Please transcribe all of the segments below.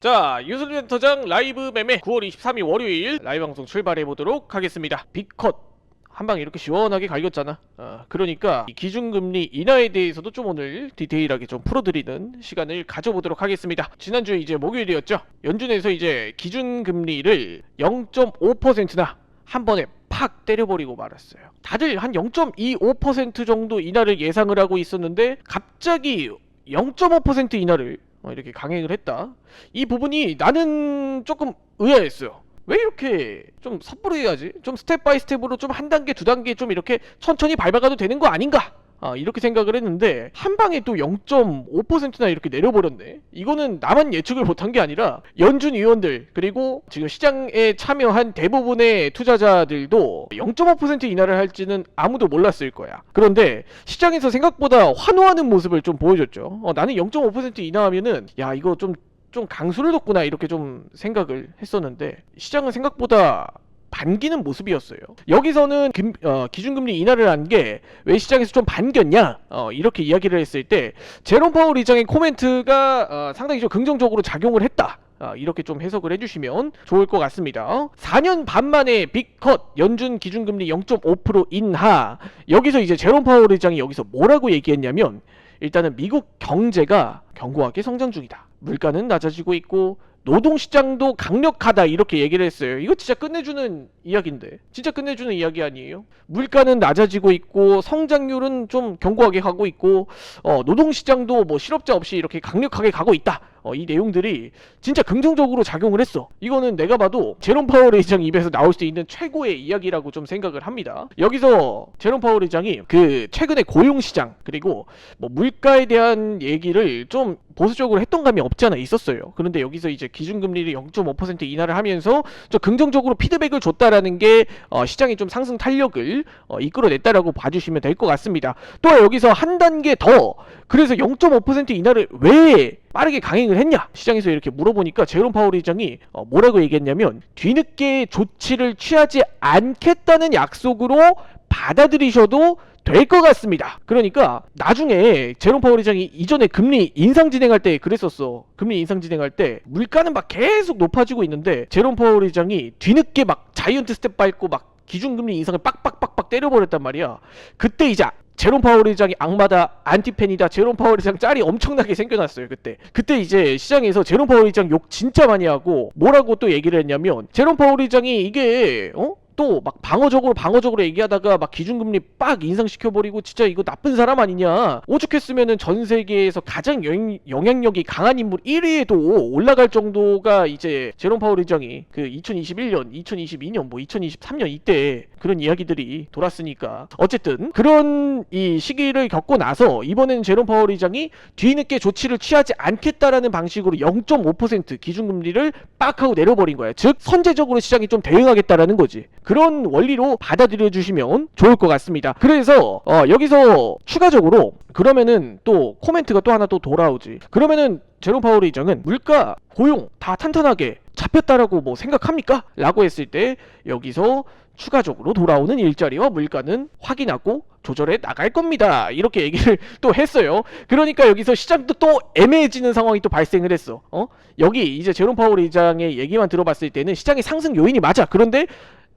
자, 유승준 터장 라이브 매매 9월 23일 월요일 라이브 방송 출발해 보도록 하겠습니다. 빅컷 한 방에 이렇게 시원하게 갈겼잖아. 어, 그러니까 이 기준금리 인하에 대해서도 좀 오늘 디테일하게 좀 풀어드리는 시간을 가져보도록 하겠습니다. 지난주에 이제 목요일이었죠. 연준에서 이제 기준금리를 0.5%나 한 번에 팍 때려버리고 말았어요. 다들 한 0.25% 정도 인하를 예상을 하고 있었는데 갑자기 0.5% 인하를 어, 이렇게 강행을 했다. 이 부분이 나는 조금 의아했어요. 왜 이렇게 좀 섣부르게 해야지? 좀 스텝 바이 스텝으로 좀 한 단계 두 단계 좀 이렇게 천천히 밟아가도 되는 거 아닌가? 아, 이렇게 생각을 했는데 한 방에 또 0.5%나 이렇게 내려버렸네. 이거는 나만 예측을 못한 게 아니라 연준 위원들 그리고 지금 시장에 참여한 대부분의 투자자들도 0.5% 인하를 할지는 아무도 몰랐을 거야. 그런데 시장에서 생각보다 환호하는 모습을 좀 보여줬죠. 어, 나는 0.5% 인하하면은 야 이거 좀좀 강수를 뒀구나 이렇게 좀 생각을 했었는데 시장은 생각보다 반기는 모습이었어요. 여기서는 금- 어, 기준금리 인하를 한 게 왜 시장에서 좀 반겼냐? 어, 이렇게 이야기를 했을 때 제롬 파월 의장의 코멘트가 어, 상당히 좀 긍정적으로 작용을 했다. 어, 이렇게 좀 해석을 해주시면 좋을 것 같습니다. 4년 반 만에 빅컷 연준 기준금리 0.5% 인하. 여기서 이제 제롬 파월 의장이 여기서 뭐라고 얘기했냐면 일단은 미국 경제가 견고하게 성장 중이다. 물가는 낮아지고 있고 노동시장도 강력하다 이렇게 얘기를 했어요. 이거 진짜 끝내주는 이야기인데 진짜 끝내주는 이야기 아니에요? 물가는 낮아지고 있고 성장률은 좀 견고하게 가고 있고 어, 노동시장도 뭐 실업자 없이 이렇게 강력하게 가고 있다. 어, 이 내용들이 진짜 긍정적으로 작용을 했어. 이거는 내가 봐도 제롬 파월 의장 입에서 나올 수 있는 최고의 이야기라고 좀 생각을 합니다. 여기서 제롬 파월 의장이 그 최근에 고용 시장 그리고 뭐 물가에 대한 얘기를 좀 보수적으로 했던 감이 없지 않아 있었어요. 그런데 여기서 이제 기준금리를 0.5% 인하를 하면서 좀 긍정적으로 피드백을 줬다라는 게 어, 시장의 좀 상승 탄력을 어, 이끌어냈다라고 봐주시면 될 것 같습니다. 또 여기서 한 단계 더 그래서 0.5% 인하를 왜 빠르게 강행을 했냐 시장에서 이렇게 물어보니까 제롬 파월 의장이 어, 뭐라고 얘기했냐면 뒤늦게 조치를 취하지 않겠다는 약속으로 받아들이셔도 될것 같습니다. 그러니까 나중에 제롬 파월 의장이 이전에 금리 인상 진행할 때 그랬었어. 금리 인상 진행할 때 물가는 막 계속 높아지고 있는데 제롬 파월 의장이 뒤늦게 막 자이언트 스텝 밟고 막 기준금리 인상을 빡빡빡빡 때려버렸단 말이야. 그때 이제 제롬 파월 의장이 악마다 안티팬이다 제롬 파월 의장 짤이 엄청나게 생겨났어요 그때 그때 이제 시장에서 제롬 파월 의장 욕 진짜 많이 하고 뭐라고 또 얘기를 했냐면 제롬 파월 의장이 이게 어? 또 막 방어적으로 방어적으로 얘기하다가 막 기준금리 빡 인상시켜버리고 진짜 이거 나쁜 사람 아니냐. 오죽했으면은 전 세계에서 가장 영, 영향력이 강한 인물 1위에도 올라갈 정도가 이제 제롬 파월 의장이 그 2021년 2022년 뭐 2023년 이때 그런 이야기들이 돌았으니까. 어쨌든 그런 이 시기를 겪고 나서 이번엔 제롬 파월 의장이 뒤늦게 조치를 취하지 않겠다라는 방식으로 0.5% 기준금리를 빡 하고 내려버린 거야. 즉 선제적으로 시장이 좀 대응하겠다라는 거지 그런 원리로 받아들여 주시면 좋을 것 같습니다 그래서 어, 여기서 추가적으로 그러면은 또 코멘트가 또 하나 또 돌아오지 그러면은 제롬 파월 의장은 물가 고용 다 탄탄하게 잡혔다라고 뭐 생각합니까? 라고 했을 때 여기서 추가적으로 돌아오는 일자리와 물가는 확인하고 조절해 나갈 겁니다. 이렇게 얘기를 또 했어요. 그러니까 여기서 시장도 또 애매해지는 상황이 또 발생을 했어. 어? 여기 이제 제롬 파월 의장의 얘기만 들어봤을 때는 시장의 상승 요인이 맞아. 그런데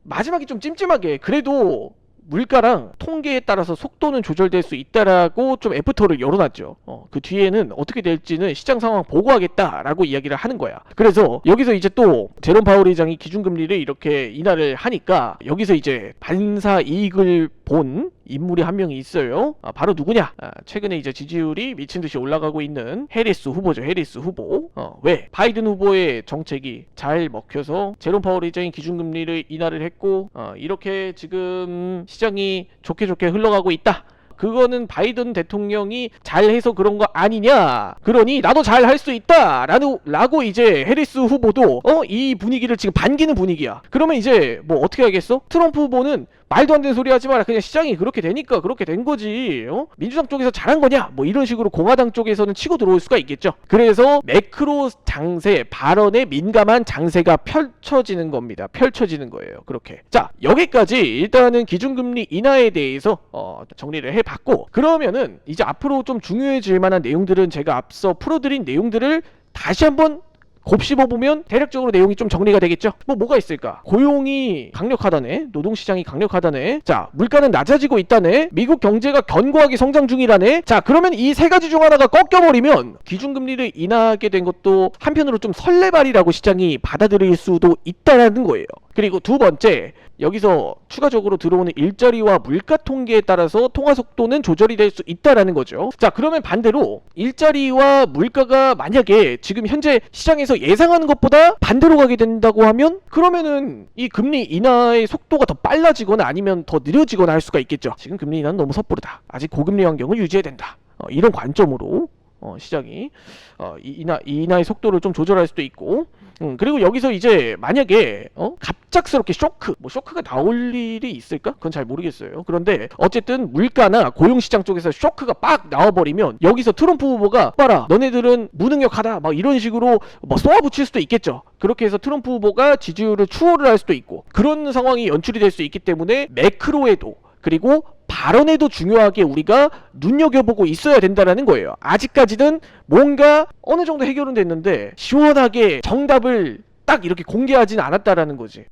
마지막에 좀 찜찜하게 그래도 물가랑 통계에 따라서 속도는 조절될 수 있다라고 좀 애프터를 열어놨죠. 어, 그 뒤에는 어떻게 될지는 시장 상황 보고하겠다라고 이야기를 하는 거야. 그래서 여기서 이제 또 제롬 파월 의장이 기준금리를 이렇게 인하를 하니까 여기서 이제 반사 이익을 본 인물이 한 명이 있어요. 아, 바로 누구냐? 아, 최근에 이제 지지율이 미친 듯이 올라가고 있는 해리스 후보죠. 해리스 후보. 어, 왜? 바이든 후보의 정책이 잘 먹혀서 제롬 파월 의장이 기준금리를 인하를 했고 어, 이렇게 지금 시장이 좋게 좋게 흘러가고 있다. 그거는 바이든 대통령이 잘해서 그런 거 아니냐. 그러니 나도 잘 할 수 있다. 라고, 라고 이제 해리스 후보도 어, 이 분위기를 지금 반기는 분위기야. 그러면 이제 뭐 어떻게 하겠어? 트럼프 후보는 말도 안 되는 소리 하지 마라. 그냥 시장이 그렇게 되니까 그렇게 된 거지. 어? 민주당 쪽에서 잘한 거냐? 뭐 이런 식으로 공화당 쪽에서는 치고 들어올 수가 있겠죠. 그래서 매크로 장세, 발언에 민감한 장세가 펼쳐지는 겁니다. 펼쳐지는 거예요. 그렇게. 자, 여기까지 일단은 기준금리 인하에 대해서 어, 정리를 해봤고 그러면은 이제 앞으로 좀 중요해질 만한 내용들은 제가 앞서 풀어드린 내용들을 다시 한번 곱씹어 보면 대략적으로 내용이 좀 정리가 되겠죠. 뭐 뭐가 있을까? 고용이 강력하다네. 노동 시장이 강력하다네. 자, 물가는 낮아지고 있다네. 미국 경제가 견고하게 성장 중이라네. 자, 그러면 이 세 가지 중 하나가 꺾여 버리면 기준금리를 인하하게 된 것도 한편으로 좀 설레발이라고 시장이 받아들일 수도 있다라는 거예요. 그리고 두 번째, 여기서 추가적으로 들어오는 일자리와 물가 통계에 따라서 통화 속도는 조절이 될 수 있다라는 거죠. 자, 그러면 반대로 일자리와 물가가 만약에 지금 현재 시장에서 예상하는 것보다 반대로 가게 된다고 하면 그러면은 이 금리 인하의 속도가 더 빨라지거나 아니면 더 느려지거나 할 수가 있겠죠. 지금 금리 인하는 너무 섣부르다. 아직 고금리 환경을 유지해야 된다. 어, 이런 관점으로 어, 시장이 어, 이 인하 이 인하의 속도를 좀 조절할 수도 있고 음, 그리고 여기서 이제 만약에 어? 갑작스럽게 쇼크, 뭐 쇼크가 나올 일이 있을까? 그건 잘 모르겠어요. 그런데 어쨌든 물가나 고용 시장 쪽에서 쇼크가 빡 나와버리면 여기서 트럼프 후보가 봐라, 너네들은 무능력하다, 막 이런 식으로 뭐 쏘아붙일 수도 있겠죠. 그렇게 해서 트럼프 후보가 지지율을 추월을 할 수도 있고 그런 상황이 연출이 될 수 있기 때문에 매크로에도 그리고 발언에도 중요하게 우리가 눈여겨보고 있어야 된다라는 거예요. 아직까지는 뭔가 어느 정도 해결은 됐는데 시원하게 정답을 딱 이렇게 공개하지는 않았다라는 거지.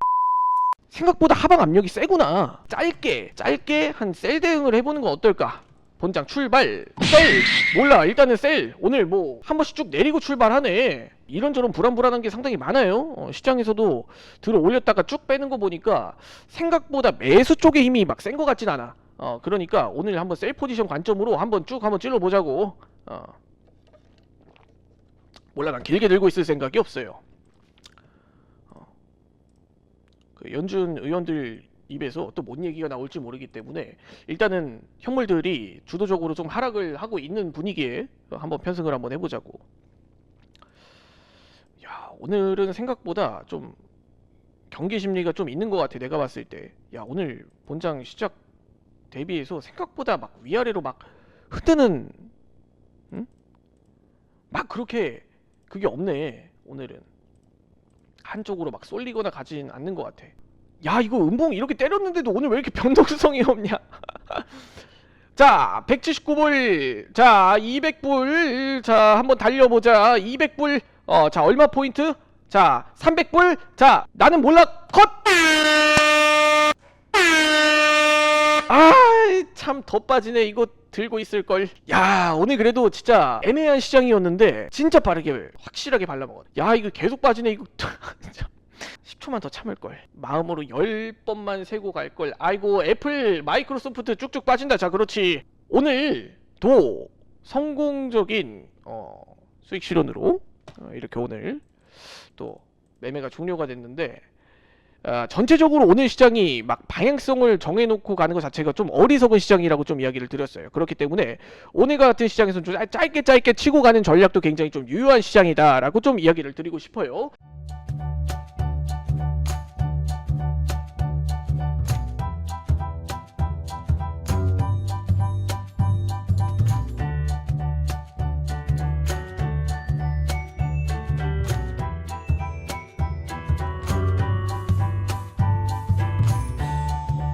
생각보다 하방 압력이 세구나. 짧게 짧게 한 셀 대응을 해보는 건 어떨까? 본장 출발 셀 몰라 일단은 셀 오늘 뭐 한 번씩 쭉 내리고 출발하네 이런저런 불안불안한 게 상당히 많아요 어, 시장에서도 들어 올렸다가 쭉 빼는 거 보니까 생각보다 매수 쪽의 힘이 막센거 같진 않아 어 그러니까 오늘 한번 셀 포지션 관점으로 한번 쭉 한번 찔러 보자고 어 몰라 난 길게 들고 있을 생각이 없어요 어. 그 연준 의원들 입에서 또 뭔 얘기가 나올지 모르기 때문에 일단은 현물들이 주도적으로 좀 하락을 하고 있는 분위기에 한번 편승을 한번 해보자고. 야 오늘은 생각보다 좀 경계 심리가 좀 있는 것 같아 내가 봤을 때. 야 오늘 본장 시작 대비해서 생각보다 막 위아래로 막 흔드는, 응? 막 그렇게 그게 없네 오늘은. 한쪽으로 막 쏠리거나 가진 않는 것 같아. 야 이거 음봉 이렇게 때렸는데도 오늘 왜 이렇게 변동성이 없냐? 자 179불. 자 200불. 자 한번 달려보자. 200불. 어 자 얼마 포인트? 자 300불. 자 나는 몰라. 컷 참 더 빠지네 이거 들고 있을 걸 야 오늘 그래도 진짜 애매한 시장이었는데 진짜 빠르게 확실하게 발라먹었 야 이거 계속 빠지네 이거 진짜 10초만 더 참을 걸. 마음으로 10번만 세고 갈 걸. 아이고, 애플, 마이크로소프트 쭉쭉 빠진다. 자, 그렇지. 오늘도 성공적인 어, 수익 실현으로 어, 이렇게 오늘 또 매매가 종료가 됐는데 아, 전체적으로 오늘 시장이 막 방향성을 정해놓고 가는 것 자체가 좀 어리석은 시장이라고 좀 이야기를 드렸어요. 그렇기 때문에 오늘 같은 시장에서는 좀 짧- 짧게 짧게 치고 가는 전략도 굉장히 좀 유효한 시장이다라고 좀 이야기를 드리고 싶어요.